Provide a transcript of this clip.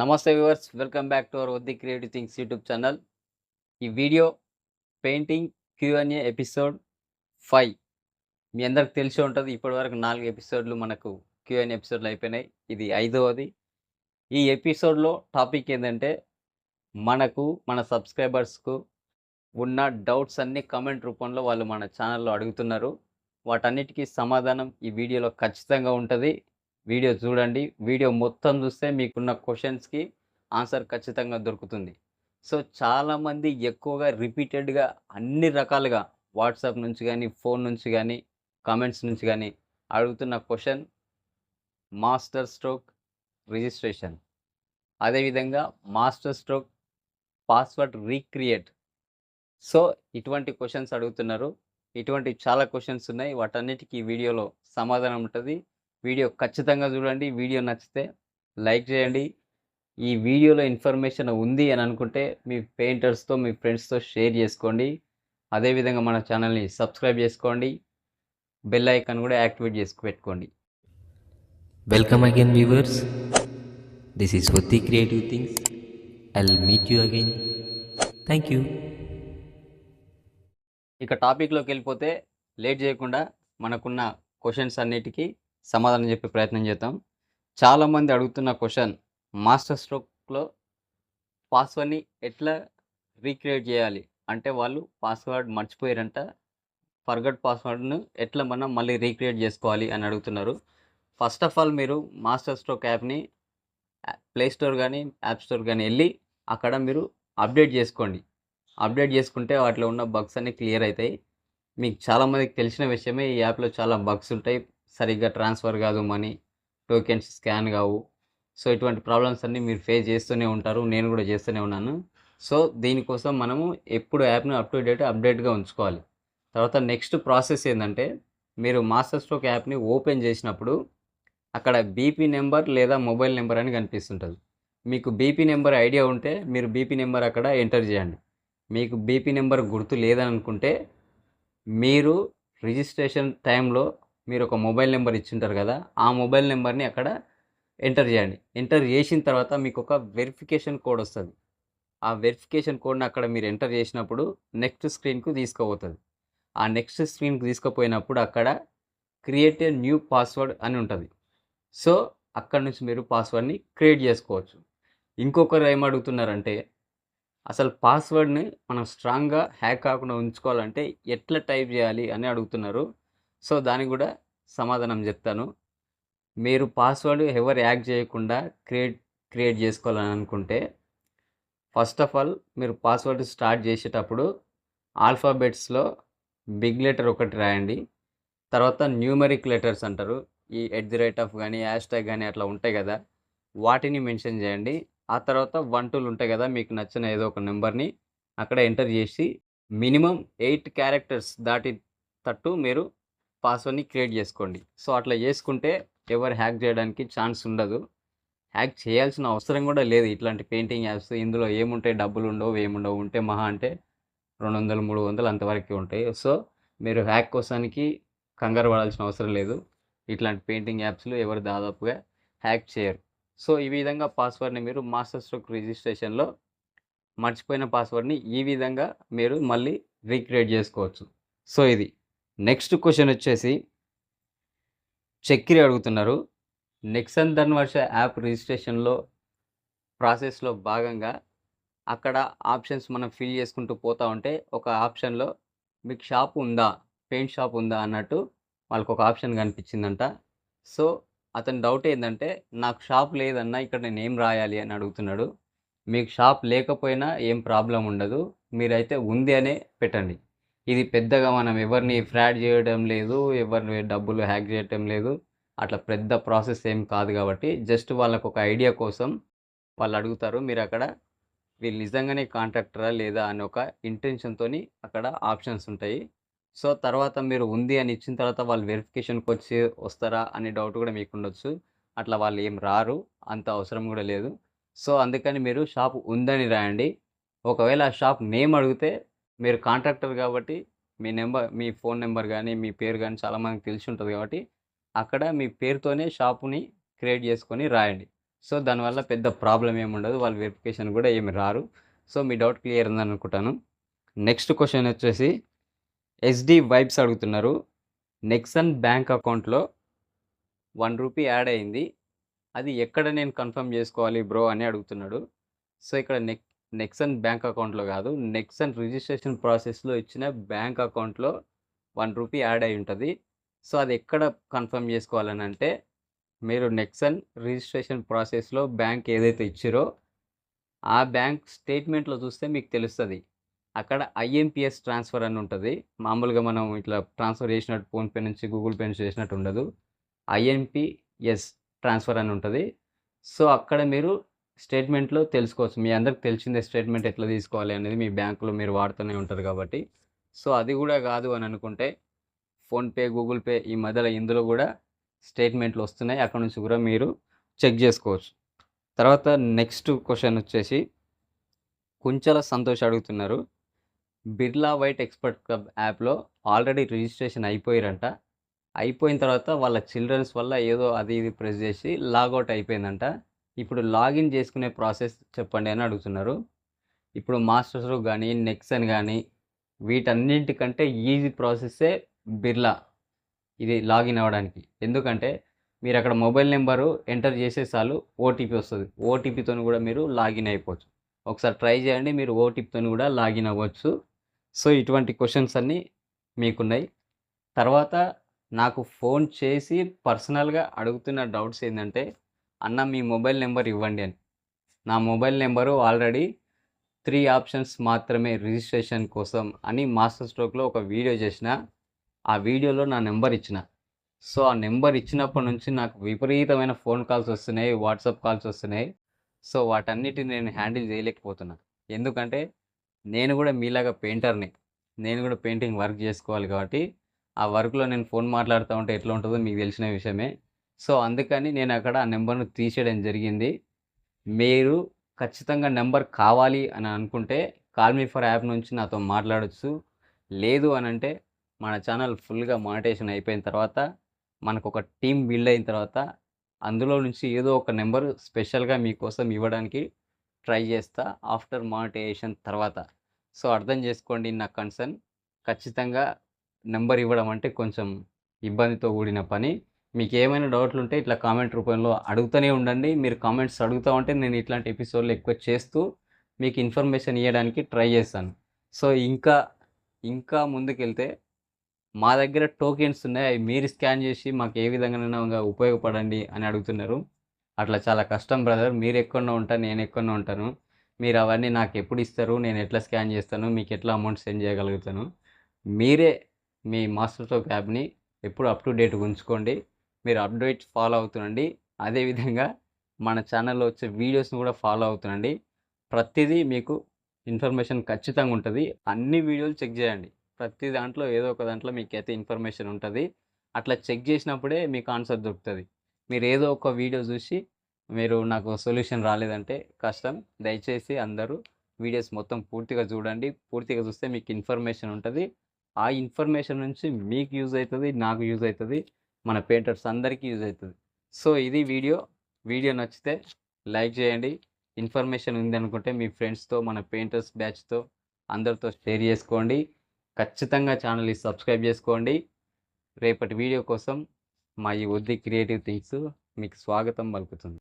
నమస్తే viewers welcome back to our Vaddi creative things YouTube channel. ఈ video painting QnA episode five. మీ అందరికి తెలిసి ఉంటుంది ఇప్పటివరకు నాలుగు ఎపిసోడ్లు మనకు క్యూఎన్ ఎపిసోడ్లు అయిపోయినాయి. ఇది ఐదవది. ఈ ఎపిసోడ్లో టాపిక్ ఏంటంటే మనకు మన సబ్స్క్రైబర్స్కు ఉన్న డౌట్స్ అన్ని కమెంట్ రూపంలో వాళ్ళు మన ఛానల్లో అడుగుతున్నారు. వాటన్నిటికీ సమాధానం ఈ వీడియోలో ఖచ్చితంగా ఉంటుంది. వీడియో చూడండి. వీడియో మొత్తం చూస్తే మీకున్న క్వశ్చన్స్కి ఆన్సర్ ఖచ్చితంగా దొరుకుతుంది. సో చాలామంది ఎక్కువగా రిపీటెడ్గా అన్ని రకాలుగా వాట్సాప్ నుంచి కానీ ఫోన్ నుంచి కానీ కామెంట్స్ నుంచి కానీ అడుగుతున్న క్వశ్చన్ మాస్టర్ స్ట్రోక్ రిజిస్ట్రేషన్. అదేవిధంగా master stroke password recreate. So ఇటువంటి క్వశ్చన్స్ అడుగుతున్నారు. ఇటువంటి చాలా క్వశ్చన్స్ ఉన్నాయి. వాటన్నిటికీ ఈ వీడియోలో సమాధానం ఉంటుంది. వీడియో ఖచ్చితంగా చూడండి వీడియో నచ్చితే లైక్ చేయండి ఈ వీడియోలో ఇన్ఫర్మేషన్ ఉంది అని అనుకుంటే మీ పెయింటర్స్తో మీ ఫ్రెండ్స్తో షేర్ చేసుకోండి అదేవిధంగా మన ఛానల్ని సబ్స్క్రైబ్ చేసుకోండి బెల్ ఐకాన్ కూడా యాక్టివేట్ చేసి పెట్టుకోండి Welcome again, viewers. This is Vati Creative Things. I'll meet you again. Thank you. ఇక టాపిక్లోకి వెళ్ళిపోతే లేట్ చేయకుండా మనకున్న క్వశ్చన్స్ అన్నిటికీ సమాధానం చెప్పే ప్రయత్నం చేద్దాం. చాలామంది అడుగుతున్న క్వశ్చన్ మాస్టర్ స్ట్రోక్లో పాస్వర్డ్ని ఎట్లా రీక్రియేట్ చేయాలి? అంటే వాళ్ళు పాస్వర్డ్ మర్చిపోయారంట ఫర్గట్ పాస్వర్డ్ను ఎట్లా మనం మళ్ళీ రీక్రియేట్ చేసుకోవాలి అని అడుగుతున్నారు. ఫస్ట్ ఆఫ్ ఆల్ మీరు మాస్టర్ స్ట్రోక్ యాప్ని ప్లే స్టోర్ కానీ యాప్ స్టోర్ కానీ వెళ్ళి అక్కడ మీరు అప్డేట్ చేసుకోండి. అప్డేట్ చేసుకుంటే వాటిలో ఉన్న బగ్స్ అన్నీ క్లియర్ అవుతాయి. మీకు చాలామందికి తెలిసిన విషయమే ఈ యాప్లో చాలా బగ్స్ ఉంటాయి. సరిగ్గా ట్రాన్స్ఫర్ కాదు మనీ టోకెన్స్ స్కాన్ కావు. సో ఇటువంటి ప్రాబ్లమ్స్ అన్నీ మీరు ఫేస్ చేస్తూనే ఉంటారు. నేను కూడా చేస్తూనే ఉన్నాను. సో దీనికోసం మనము ఎప్పుడు యాప్ని అప్ టు డేట్ అప్డేట్గా ఉంచుకోవాలి. తర్వాత నెక్స్ట్ ప్రాసెస్ ఏంటంటే మీరు మాస్టర్ స్ట్రోక్ యాప్ని ఓపెన్ చేసినప్పుడు అక్కడ బీపీ నెంబర్ లేదా మొబైల్ నెంబర్ అని కనిపిస్తుంటుంది. మీకు బీపీ నెంబర్ ఐడియా ఉంటే మీరు బీపీ నెంబర్ అక్కడ ఎంటర్ చేయండి. మీకు బీపీ నెంబర్ గుర్తు లేదని అనుకుంటే మీరు రిజిస్ట్రేషన్ టైంలో మీరు ఒక మొబైల్ నెంబర్ ఇచ్చింటారు కదా ఆ మొబైల్ నెంబర్ని అక్కడ ఎంటర్ చేయండి. ఎంటర్ చేసిన తర్వాత మీకు ఒక వెరిఫికేషన్ కోడ్ వస్తుంది. ఆ వెరిఫికేషన్ కోడ్ని అక్కడ మీరు ఎంటర్ చేసినప్పుడు నెక్స్ట్ స్క్రీన్కు తీసుకుపోతుంది ఆ నెక్స్ట్ స్క్రీన్కి తీసుకుపోయినప్పుడు అక్కడ క్రియేట్ ఏ న్యూ పాస్వర్డ్ అని ఉంటుంది. సో అక్కడ నుంచి మీరు పాస్వర్డ్ని క్రియేట్ చేసుకోవచ్చు. ఇంకొకరు ఏమడుగుతున్నారంటే అసలు పాస్వర్డ్ని మనం స్ట్రాంగ్గా హ్యాక్ కాకుండా ఉంచుకోవాలంటే ఎట్లా టైప్ చేయాలి అని అడుగుతున్నారు. సో దానికి కూడా సమాధానం చెప్తాను. మీరు పాస్వర్డ్ ఎవరు యాక్ చేయకుండా క్రియేట్ క్రియేట్ చేసుకోవాలని అనుకుంటే ఫస్ట్ ఆఫ్ ఆల్ మీరు పాస్వర్డ్ స్టార్ట్ చేసేటప్పుడు ఆల్ఫాబెట్స్లో బిగ్ లెటర్ ఒకటి రాయండి. తర్వాత న్యూమరిక్ లెటర్స్ అంటారు. ఈ ఎట్ ది రేట్ ఆఫ్ కానీ హ్యాష్ ట్యాగ్ కానీ అట్లా ఉంటాయి కదా వాటిని మెన్షన్ చేయండి. ఆ తర్వాత వన్ టూలు ఉంటాయి కదా మీకు నచ్చిన ఏదో ఒక నెంబర్ని అక్కడ ఎంటర్ చేసి మినిమం ఎయిట్ క్యారెక్టర్స్ దాటి తట్టు మీరు పాస్వర్డ్ని క్రియేట్ చేసుకోండి. సో అట్లా చేసుకుంటే ఎవరు హ్యాక్ చేయడానికి ఛాన్స్ ఉండదు. హ్యాక్ చేయాల్సిన అవసరం కూడా లేదు. ఇట్లాంటి పెయింటింగ్ యాప్స్ ఇందులో ఏముంటాయి? డబ్బులు ఉండవు ఏముండవు ఉంటే మహా అంటే రెండు వందలు మూడు వందలు అంతవరకు ఉంటాయి. సో మీరు హ్యాక్ కోసానికి కంగారు పడాల్సిన అవసరం లేదు. ఇట్లాంటి పెయింటింగ్ యాప్స్లో ఎవరు దాదాపుగా హ్యాక్ చేయరు. సో ఈ విధంగా పాస్వర్డ్ని మీరు మాస్టర్ స్ట్రోక్ రిజిస్ట్రేషన్లో మర్చిపోయిన పాస్వర్డ్ని ఈ విధంగా మీరు మళ్ళీ రీక్రియేట్ చేసుకోవచ్చు. సో ఇది. నెక్స్ట్ క్వశ్చన్ వచ్చేసి చక్రి అడుగుతున్నారు. నెక్సన్ ధన్వర్ష యాప్ రిజిస్ట్రేషన్లో ప్రాసెస్లో భాగంగా అక్కడ ఆప్షన్స్ మనం ఫిల్ చేసుకుంటూ పోతూ ఉంటే ఒక ఆప్షన్లో మీకు షాప్ ఉందా పెయింట్ షాప్ ఉందా అన్నట్టు వాళ్ళకు ఒక ఆప్షన్ కనిపించిందంట. సో అతని డౌట్ ఏంటంటే నాకు షాప్ లేదన్నా ఇక్కడ నేను ఏం రాయాలి అని అడుగుతున్నాడు. మీకు షాప్ లేకపోయినా ఏం ప్రాబ్లం ఉండదు. మీరైతే ఉంది అనే పెట్టండి. ఇది పెద్దగా మనం ఎవరిని ఫ్రాడ్ చేయడం లేదు ఎవరిని డబ్బులు హ్యాక్ చేయడం లేదు. అట్లా పెద్ద ప్రాసెస్ ఏం కాదు కాబట్టి జస్ట్ వాళ్ళకు ఒక ఐడియా కోసం వాళ్ళు అడుగుతారు మీరు అక్కడ వీళ్ళు నిజంగానే కాంట్రాక్టరా లేదా అని ఒక ఇంటెన్షన్తో అక్కడ ఆప్షన్స్ ఉంటాయి. సో తర్వాత మీరు ఉంది అని ఇచ్చిన తర్వాత వాళ్ళు వెరిఫికేషన్కి వచ్చి వస్తారా అనే డౌట్ కూడా మీకు ఉండొచ్చు. అట్లా వాళ్ళు ఏం రారు అంత అవసరం కూడా లేదు. సో అందుకని మీరు షాప్ ఉందని రాయండి. ఒకవేళ ఆ షాప్ నేమ్ అడిగితే మీరు కాంట్రాక్టర్ కాబట్టి మీ నెంబర్ మీ ఫోన్ నెంబర్ కానీ మీ పేరు కానీ చాలామందికి తెలిసి ఉంటుంది కాబట్టి అక్కడ మీ పేరుతోనే షాపుని క్రియేట్ చేసుకొని రాయండి. సో దానివల్ల పెద్ద ప్రాబ్లం ఏమి ఉండదు. వాళ్ళు వెరిఫికేషన్ కూడా ఏమి రారు. సో మీ డౌట్ క్లియర్ ఉందని అనుకుంటాను. నెక్స్ట్ క్వశ్చన్ వచ్చేసి ఎస్డి వైబ్స్ అడుగుతున్నారు. నెక్సన్ బ్యాంక్ అకౌంట్లో వన్ రూపీ యాడ్ అయింది. అది ఎక్కడ నేను కన్ఫర్మ్ చేసుకోవాలి బ్రో అని అడుగుతున్నాడు. సో ఇక్కడ నెక్ నెక్సన్ బ్యాంక్ అకౌంట్లో కాదు. నెక్సన్ రిజిస్ట్రేషన్ ప్రాసెస్లో ఇచ్చిన బ్యాంక్ అకౌంట్లో వన్ రూపీ యాడ్ అయి ఉంటుంది. సో అది ఎక్కడ కన్ఫర్మ్ చేసుకోవాలని అంటే మీరు నెక్సన్ రిజిస్ట్రేషన్ ప్రాసెస్లో బ్యాంక్ ఏదైతే ఇచ్చారో ఆ బ్యాంక్ స్టేట్మెంట్లో చూస్తే మీకు తెలుస్తుంది. అక్కడ ఐఎంపిఎస్ ట్రాన్స్ఫర్ అని ఉంటుంది. మామూలుగా మనం ఇట్లా ట్రాన్స్ఫర్ చేసినట్టు ఫోన్పే నుంచి గూగుల్ పే నుంచి చేసినట్టు ఉండదు. ఐఎంపిఎస్ ట్రాన్స్ఫర్ అని ఉంటుంది. సో అక్కడ మీరు స్టేట్మెంట్లో తెలుసుకోవచ్చు. మీ అందరికి తెలిసిందే స్టేట్మెంట్ ఎట్లా తీసుకోవాలి అనేది మీ బ్యాంకులో మీరు వాడుతూనే ఉంటారు కాబట్టి. సో అది కూడా కాదు అని అనుకుంటే ఫోన్పే గూగుల్ పే ఈ మధ్యలో ఇందులో కూడా స్టేట్మెంట్లు వస్తున్నాయి. అక్కడ నుంచి కూడా మీరు చెక్ చేసుకోవచ్చు. తర్వాత నెక్స్ట్ క్వశ్చన్ వచ్చేసి కొంచెం సంతోష్ అడుగుతున్నారు. బిర్లా వైట్ ఎక్స్పర్ట్ క్లబ్ యాప్లో ఆల్రెడీ రిజిస్ట్రేషన్ అయిపోయారంట. అయిపోయిన తర్వాత వాళ్ళ చిల్డ్రన్స్ వల్ల ఏదో అది ఇది ప్రెస్ చేసి లాగౌట్ అయిపోయిందంట. ఇప్పుడు లాగిన్ చేసుకునే ప్రాసెస్ చెప్పండి అని అడుగుతున్నారు. ఇప్పుడు మాస్టర్స్ కానీ నెక్సన్ కానీ వీటన్నింటికంటే ఈజీ ప్రాసెస్సే బిర్లా ఇది లాగిన్ అవ్వడానికి. ఎందుకంటే మీరు అక్కడ మొబైల్ నెంబరు ఎంటర్ చేసే చాలు ఓటీపీ వస్తుంది. ఓటీపీతో కూడా మీరు లాగిన్ అయిపోవచ్చు. ఒకసారి ట్రై చేయండి మీరు ఓటీపీతో కూడా లాగిన్ అవ్వచ్చు. సో ఇటువంటి క్వశ్చన్స్ అన్నీ మీకున్నాయి. తర్వాత నాకు ఫోన్ చేసి పర్సనల్గా అడుగుతున్న డౌట్స్ ఏంటంటే అన్న మీ మొబైల్ నెంబర్ ఇవ్వండి అని. నా mobile number already three options మాత్రమే రిజిస్ట్రేషన్ కోసం అని మాస్టర్ స్ట్రోక్లో ఒక వీడియో చేసిన. ఆ వీడియోలో నా నెంబర్ ఇచ్చిన. సో ఆ నెంబర్ ఇచ్చినప్పటి నుంచి నాకు విపరీతమైన ఫోన్ కాల్స్ వస్తున్నాయి వాట్సాప్ కాల్స్ వస్తున్నాయి. సో వాటన్నిటిని నేను హ్యాండిల్ చేయలేకపోతున్నా. ఎందుకంటే నేను కూడా మీలాగా పెయింటర్ని. నేను కూడా పెయింటింగ్ వర్క్ చేసుకోవాలి కాబట్టి ఆ వర్క్లో నేను ఫోన్ మాట్లాడుతూ ఉంటే ఎట్లా ఉంటుందో మీకు తెలిసిన విషయమే. సో అందుకని నేను అక్కడ ఆ నెంబర్ను తీసేయడం జరిగింది. మీరు ఖచ్చితంగా నెంబర్ కావాలి అని అనుకుంటే కాల్ మీ ఫర్ యాప్ నుంచి నాతో మాట్లాడచ్చు. లేదు అని అంటే మన ఛానల్ ఫుల్గా మానిటేషన్ అయిపోయిన తర్వాత మనకు ఒక టీం బిల్డ్ అయిన తర్వాత అందులో నుంచి ఏదో ఒక నెంబర్ స్పెషల్గా మీకోసం ఇవ్వడానికి ట్రై చేస్తా ఆఫ్టర్ మానిటైజేషన్ తర్వాత. సో అర్థం చేసుకోండి నా కన్సర్న్. ఖచ్చితంగా నెంబర్ ఇవ్వడం అంటే కొంచెం ఇబ్బందితో కూడిన పని. మీకు ఏమైనా డౌట్లు ఉంటే ఇట్లా కామెంట్ రూపంలో అడుగుతూనే ఉండండి. మీరు కామెంట్స్ అడుగుతూ ఉంటే నేను ఇట్లాంటి ఎపిసోడ్లు ఎక్కువ చేస్తూ మీకు ఇన్ఫర్మేషన్ ఇవ్వడానికి ట్రై చేస్తాను. సో ఇంకా ఇంకా ముందుకెళ్తే మా దగ్గర టోకెన్స్ ఉన్నాయి. అవి మీరు స్కాన్ చేసి మాకు ఏ విధంగానైనా ఉపయోగపడండి అని అడుగుతున్నారు. అట్లా చాలా కష్టం బ్రదర్. మీరు ఎక్కడో ఉంటాను నేను ఎక్కడో ఉంటాను. మీరు అవన్నీ నాకు ఎప్పుడు ఇస్తారు నేను ఎట్లా స్కాన్ చేస్తాను మీకు ఎట్లా అమౌంట్ సెండ్ చేయగలుగుతాను. మీరే మీ మాస్టర్ స్ట్రోక్ యాప్ని ఎప్పుడు అప్ టు డేట్ ఉంచుకోండి. మీరు అప్డేట్ ఫాలో అవుతుండండి. అదేవిధంగా మన ఛానల్లో వచ్చే వీడియోస్ని కూడా ఫాలో అవుతుండండి. ప్రతిదీ మీకు ఇన్ఫర్మేషన్ ఖచ్చితంగా ఉంటుంది. అన్ని వీడియోలు చెక్ చేయండి. ప్రతి దాంట్లో ఏదో ఒక దాంట్లో మీకు అయితే ఇన్ఫర్మేషన్ ఉంటుంది. అట్లా చెక్ చేసినప్పుడే మీకు ఆన్సర్ దొరుకుతుంది. మీరు ఏదో ఒక వీడియో చూసి మీరు నాకు సొల్యూషన్ రాలేదంటే కష్టం. దయచేసి అందరూ వీడియోస్ మొత్తం పూర్తిగా చూడండి. పూర్తిగా చూస్తే మీకు ఇన్ఫర్మేషన్ ఉంటుంది. ఆ ఇన్ఫర్మేషన్ నుంచి మీకు యూజ్ అవుతుంది నాకు యూజ్ అవుతుంది. మన పెయింటర్స్ అందరికీ యూజ్ అవుతుంది. సో ఇది వీడియో. వీడియో నచ్చితే లైక్ చేయండి. ఇన్ఫర్మేషన్ ఉంది అనుకుంటే మీ ఫ్రెండ్స్తో మన పెయింటర్స్ బ్యాచ్తో అందరితో షేర్ చేసుకోండి. ఖచ్చితంగా ఛానల్ని సబ్స్క్రైబ్ చేసుకోండి. రేపటి వీడియో కోసం మా ఈ వద్ది క్రియేటివ్ థింగ్స్ మీకు స్వాగతం పలుకుతుంది.